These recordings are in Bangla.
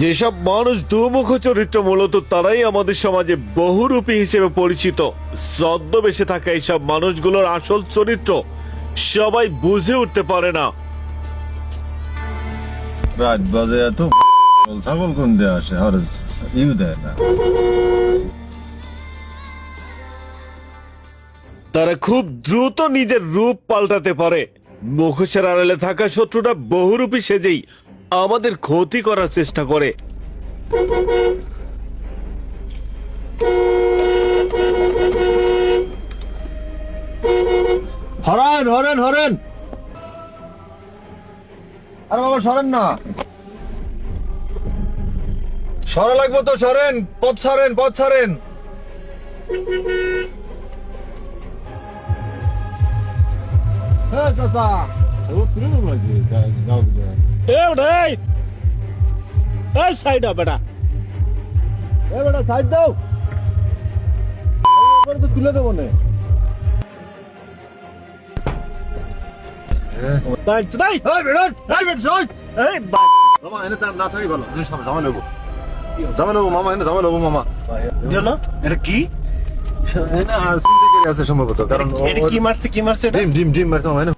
যেসব মানুষ দুমুখ চরিত্র মূলত তারাই আমাদের সমাজে বহুরূপী হিসেবে পরিচিত। ছদ্মবেশে থাকা এইসব মানুষগুলোর আসল চরিত্র সবাই বুঝে উঠতে পারে না। রাত বাজে এত ছাগল কোন দিয়ে আসে? আর, ইউ দেয় না। তারা খুব দ্রুত নিজের রূপ পাল্টাতে পারে। মুখোশের আড়ালে থাকা শত্রুটা বহুরূপী সেজেই আমাদের ক্ষতি করার চেষ্টা করে। হরেন হরেন হরেন। আরে বাবা, সরেন না। সরা লাগবো তো, সরেন। পথ ছাড়েন পথ ছাড়েন। হ্যাঁ চাচা ও কীরকম লাগবে গাও দিলে সাইড বেটা এ বেটা সাইড দাও এবারে তো তুলে দেবো না এই বেটা এই বেটা সই এই মামা এনে তার না থাকি ভালো দুই সামনে জামা নেব জামা নেব মামা এনে জামা নেব মামা হলো এটা কি আছে সম্ভবত কারণ কি মারছে কি মারছে ডিম ডিম ডিম মারছে হয় না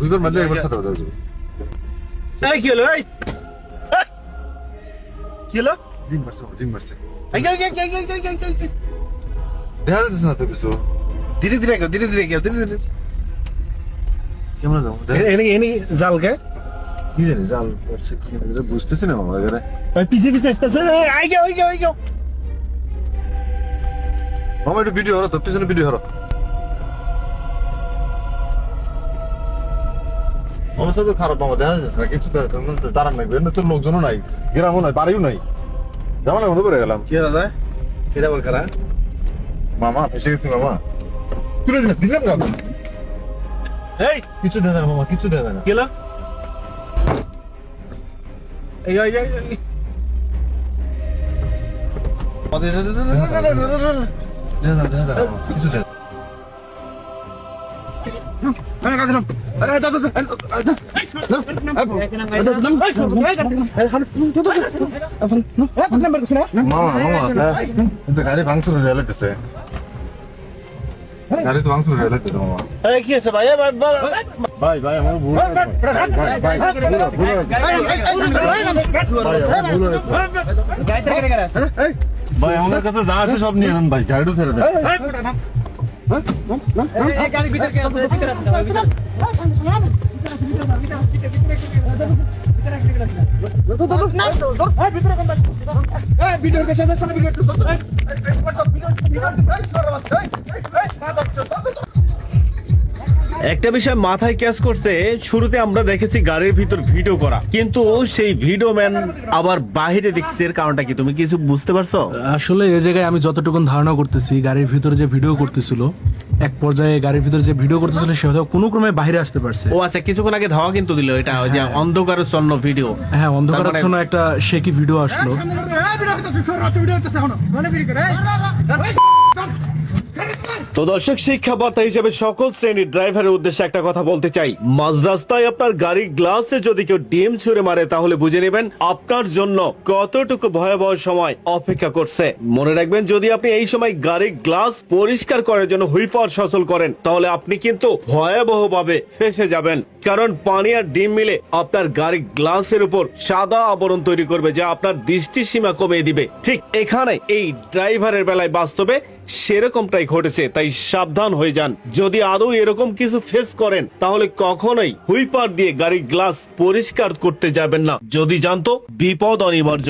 দুইবার মারলে একবার সাথে কথা হয়েছিল এই কি হলো? এই! কি হলো? ডিম মারছে ডিম মারছে। দেখা যাচ্ছে না তো কিছু। ধীরে ধীরে গেল ধীরে ধীরে গেল ধীরে ধীরে। কেমন যাব এনে এনে জাল কে? কি জানি জাল করছে কি বুঝতেছি না আমার পিছিয়ে পিছিয়ে আসতেছে। আই গেও মামা একটু ভিডিও হরো তো পিছনে ভিডিও হরো অবস্থা তো খারাপ মামা দেখা যাচ্ছে না কিছু দাঁড়ান লাগবে এমনি তো লোকজনও নাই গ্রামও নাই বাড়িও নাই। না বন্ধ করে গেলাম। কি দাদা? এটা বল করা মামা ফেসে গেছি মামা। তুলে দিলাম দিলাম না এই! কিছু না মামা কিছু দেখা যায় না। কি হলো? এই এই এই দে দাও দে দাও কিছু দে গাড়ি ভাঙচুর হয়ে গেছে গাড়ি তো ভাঙচুর হয়ে গেলেছে মামা এই, কি আছে ভাই ভাই, ভাই, ভাই। আমার ভুল ভাই ভাই ভুল ভুল ভাই আমার ভুল ভাই আমার কাছে যা আছে সব নিয়ে নেন ভাই গাড়িটা ছেড়ে দেন একটা বিষয় মাথায় ক্যাচ করছে শুরুতে আমরা দেখেছি গাড়ির ভিতর ভিডিও করা। কিন্তু সেই ভিডিও ম্যান আবার বাহিরে দেখছে এর কারণটা কি? তুমি কিছু বুঝতে পারছ? আসলে এই জায়গায় আমি যতটুকু ধারণা করতেছি গাড়ির ভিতরে যে ভিডিও করতেছিল এক পর্যায়ে গাড়ির ভিতরে যে ভিডিও করতেছিল সে হয়তো কোনো ক্রমে বাইরে আসতে পারছে। ও আচ্ছা কিছুক্ষণ আগে ধাওয়া কিন্তু দিল এটা ওই যে অন্ধকারের চন্ন ভিডিও। হ্যাঁ জন্য একটা শেকি ভিডিও আসলো? তো দর্শক শিক্ষা বার্তা হিসেবে সকল শ্রেণির ড্রাইভারের উদ্দেশ্যে একটা কথা বলতে চাই। মাঝ রাস্তায় আপনার গাড়ির গ্লাসে যদি কেউ ডিম ছুঁড়ে মারে, তাহলে বুঝে নেবেন আপনার জন্য কতটুকু ভয়াবহ সময় অপেক্ষা করছে। মনে রাখবেন, যদি আপনি এই সময় গাড়ির গ্লাস পরিষ্কার করার জন্য হুইপার সচল করেন, তাহলে আপনি কিন্তু ভয়াবহ ভাবে ফেসে যাবেন। কারণ পানি আর ডিম মিলে আপনার গাড়ির গ্লাসের উপর সাদা আবরণ তৈরি করবে, যা আপনার দৃষ্টিসীমা কমিয়ে দিবে। ঠিক এখানে এই ড্রাইভারের বেলায় বাস্তবে সেরকমটাই ঘটেছে তাই সাবধান হয়ে যান। যদি আদৌ এরকম কিছু ফেস করেন, তাহলে কখনোই হুইপার দিয়ে গাড়ির গ্লাস পরিষ্কার করতে যাবেন না। যদি জানতো, বিপদ অনিবার্য।